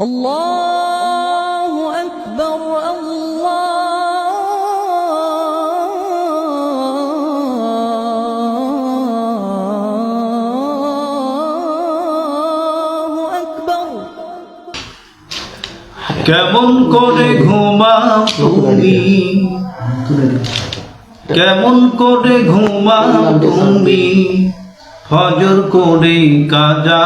الله أكبر الله أكبر কেমন করে ঘুমাও তুমি কেমন করে ঘুমাও তুমি ফজর করে কাজা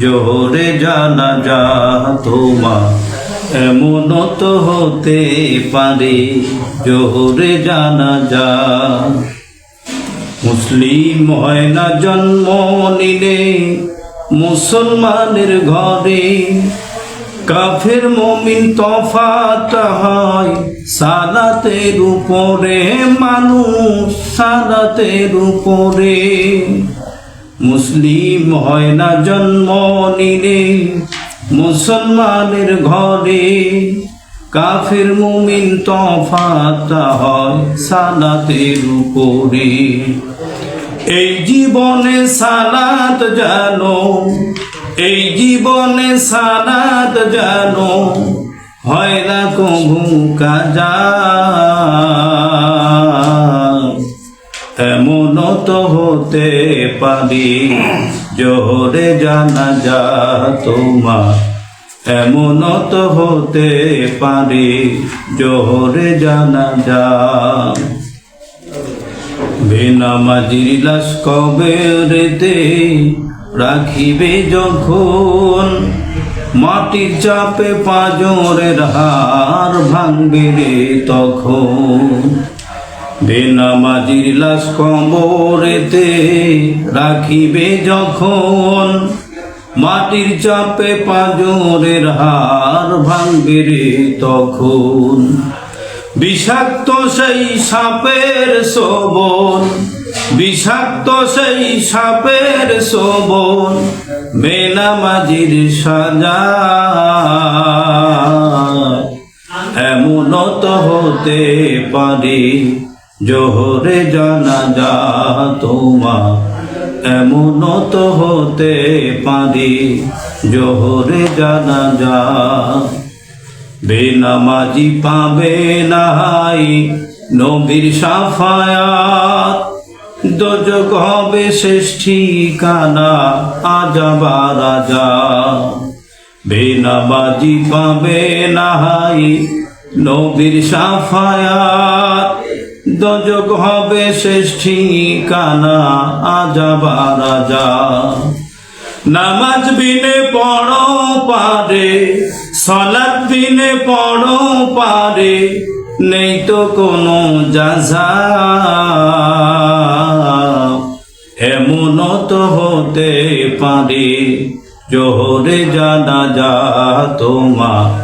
জোরে জানা যা তোমার, এমন তো হতে পারে। জোরে জানা যা, মুসলিম হয় না জন্ম নিলে, মুসলমানের ঘরে কাফের মমিন তফাত হয়। সালাতের উপরে মানুষ, সালাতের উপরে। মুসলিম হয় না জন্ম নিলে মুসলমানের ঘরে কাফের মুমিন তফাত হয় সালাতের উপরে। এই জীবনে সালাত জানো, এই জীবনে সালাত জানো, হয় না কবু কাজা। এমন তো হতে পারি। জোরে জানা যা তোমার। এমন তো হতে পারে, জোরে জানা যা। বেনামাজির লাশ কবেরেতে রাখিবে যখন? মাটির চাপে পাজরের হার ভাঙবে রে তখন। বেনামাজির লাশ কবরেতে রাখিবে যখন, মাটির চাপে পাজরের হার ভাঙবে রে তখন। বিষাক্ত সেই সাপের শোভন, বিষাক্ত সেই সাপের শোভন বেনামাজির সাজা। এমন তো হতে পারে জোহরে জানা যা তোমার এমন তো হতে পারে। জোহরে জানা যা বেনামাজি পাবে নাই নবীর সাফায়াত। দোজক হবে শেষ ঠিকানা আজাবার রাজা বেনামাজি পাবে নাই নবীর সাফায়াত। দোজক হবে শেষ ঠিকানা আজাবার রাজা। নামাজ বিনে পড়ো পারে সলাদ বিনে পড়ো পারে, নেই তো কোনো যাজা এমন তো হতে পারে, জোহরে জানা যা তোমার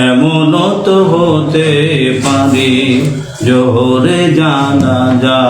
এমন তো হতে পারে জোহরে জানা যা